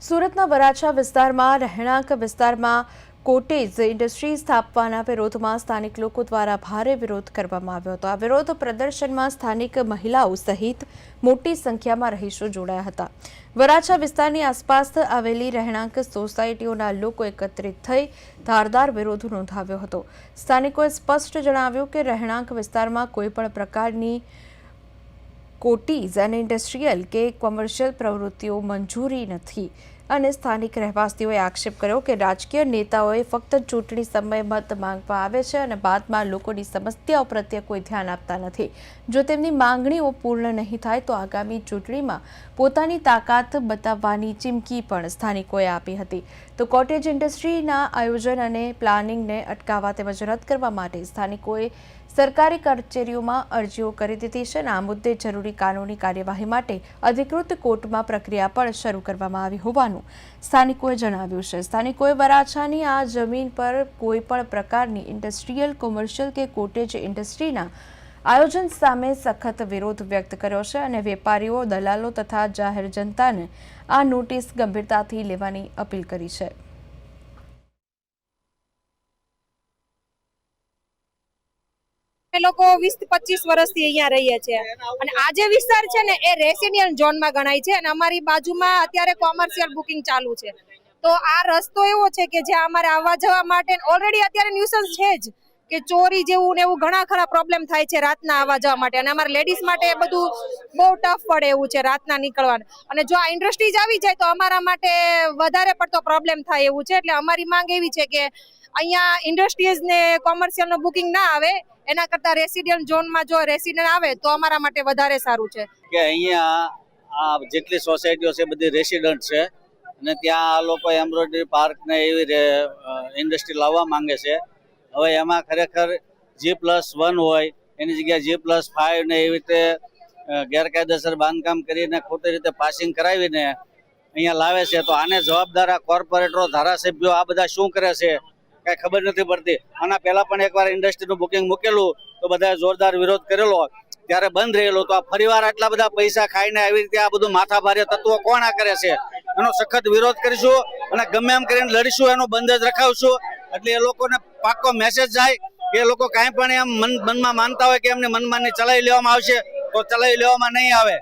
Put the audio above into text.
સુરતના વરાછા વિસ્તારમાં, રહેણાંક વિસ્તારમાં કોટેજ ઇન્ડસ્ટ્રી સ્થાપવાના વિરોધમાં સ્થાનિક લોકો દ્વારા ભારે વિરોધ કરવામાં આવ્યો હતો. આ વિરોધ પ્રદર્શનમાં સ્થાનિક મહિલાઓ સહિત મોટી સંખ્યામાં રહીશો જોડાયા હતા. વરાછા વિસ્તારની આસપાસ આવેલી રહેણાંક સોસાયટીઓના લોકો એકત્રિત થઈ ધારદાર વિરોધ નોંધાવ્યો હતો. સ્થાનિકોએ સ્પષ્ટ જણાવ્યું કે રહેણાંક વિસ્તારમાં કોઈપણ પ્રકારની કોટીઝ અને ઇન્ડસ્ટ્રીયલ કે કોમર્શિયલ પ્રવૃત્તિઓ મંજૂરી નથી. અને સ્થાનિક રહેવાસીઓએ આક્ષેપ કર્યો કે રાજકીય નેતાઓએ ફક્ત ચૂંટણી સમયે મત માંગવા આવે છે અને બાદમાં લોકોની સમસ્યાઓ પ્રત્યે કોઈ ધ્યાન આપતા નથી. જો તેમની માંગણીઓ પૂર્ણ નહીં થાય તો આગામી ચૂંટણીમાં પોતાની તાકાત બતાવવાની ચીમકી પણ સ્થાનિકોએ આપી હતી. તો કોટેજ ઇન્ડસ્ટ્રીના આયોજન અને પ્લાનિંગને અટકાવવા તેમજ રદ કરવા માટે સ્થાનિકોએ સરકારી કચેરીઓમાં અરજીઓ કરી દીધી છે અને આ મુદ્દે જરૂરી કાનૂની કાર્યવાહી માટે અધિકૃત કોર્ટમાં પ્રક્રિયા પણ શરૂ કરવામાં આવી હોવાનું સ્થાનિકોએ જણાવ્યું છે, સ્થાનિકોએ વરાછાની આ જમીન પર કોઈ પણ પ્રકારની ઇન્ડસ્ટ્રીયલ, કોમર્શિયલ કે કોટેજ ઇન્ડસ્ટ્રીના આયોજન સામે સખત વિરોધ વ્યક્ત કર્યો છે અને વેપારીઓ, દલાલો તથા જાહેર જનતાને આ નોટિસ ગંભીરતાથી લેવાની અપીલ કરી છે. લોકો વીસ પચીસ વર્ષથી અહીંયા રહીએ છીએ. અને આ જે વિસ્તાર છે ને, એ રેસિડેન્શિયલ ઝોનમાં ગણાય છે અને અમારી બાજુમાં અત્યારે કોમર્શિયલ બુકિંગ ચાલુ છે. તો આ રસ્તો એવો છે કે જે અમારે આવવા જવા માટે ઓલરેડી અત્યારે ન્યુસન્સ છે જ કે ચોરી જેવું ને એવું ઘણા ખરા પ્રોબ્લેમ થાય છે રાતના આવવા જવા માટે. અને અમારા લેડીઝ માટે બધું બહુ ટફ પડે એવું છે રાતના નીકળવાનું. અને જો આ ઇન્ડસ્ટ્રીઝ આવી જાય તો અમારા માટે વધારે પડતો પ્રોબ્લેમ થાય એવું છે. એટલે અમારી માંગ એવી છે કે અહીંયા ઇન્ડસ્ટ્રીઝ ને કોમર્શિયલ બુકિંગ ના આવે, એના કરતાં રેસિડેન્ટ ઝોનમાં જો રેસિડન્ટ આવે, તો અમારા માટે વધારે સારું છે. કે અહીંયા આ જેટલી સોસાયટીઓ છે, બધી રેસિડન્ટ છે. અને ત્યાં આ લોકો એમ્બ્રોઇડરી પાર્ક ને એવી ઇન્ડસ્ટ્રી લાવવા માંગે છે. હવે એમાં ખરેખર જી પ્લસ વન હોય, એની જગ્યાએ જી પ્લસ ફાઈવ ને એવી રીતે ગેરકાયદેસર બાંધકામ કરીને ખોટી રીતે પાસિંગ કરાવીને અહીંયા લાવે છે, તો આને જવાબદાર આ કોર્પોરેટરો ધારાસભ્યો આ બધા શું કરે છે? કઈ ખબર નથી પડતી. આના પહેલા પણ એકવાર ઇન્ડસ્ટ્રીનું બુકિંગ મૂકેલું, તો બધાએ જોરદાર વિરોધ કરેલો ત્યારે બંધ રહેલો. તો આ ફરીવાર આટલા બધા પૈસા ખાઈને આવી રીતે આ બધું માથાભારે તત્વો કોણ આ કરે છે? એનો સખત વિરોધ કરીશું અને ગમે એમ કરીને લડીશું, એનો બંધ જ રખાવશું. એટલે એ લોકોને પાક્કો મેસેજ જાય કે લોકો કાંઈ પણ એમ મન મનમાં માનતા હોય કે એમને મનમાની ચલાવી લેવામાં આવશે. તો ચલાવી લેવામાં નહીં આવે.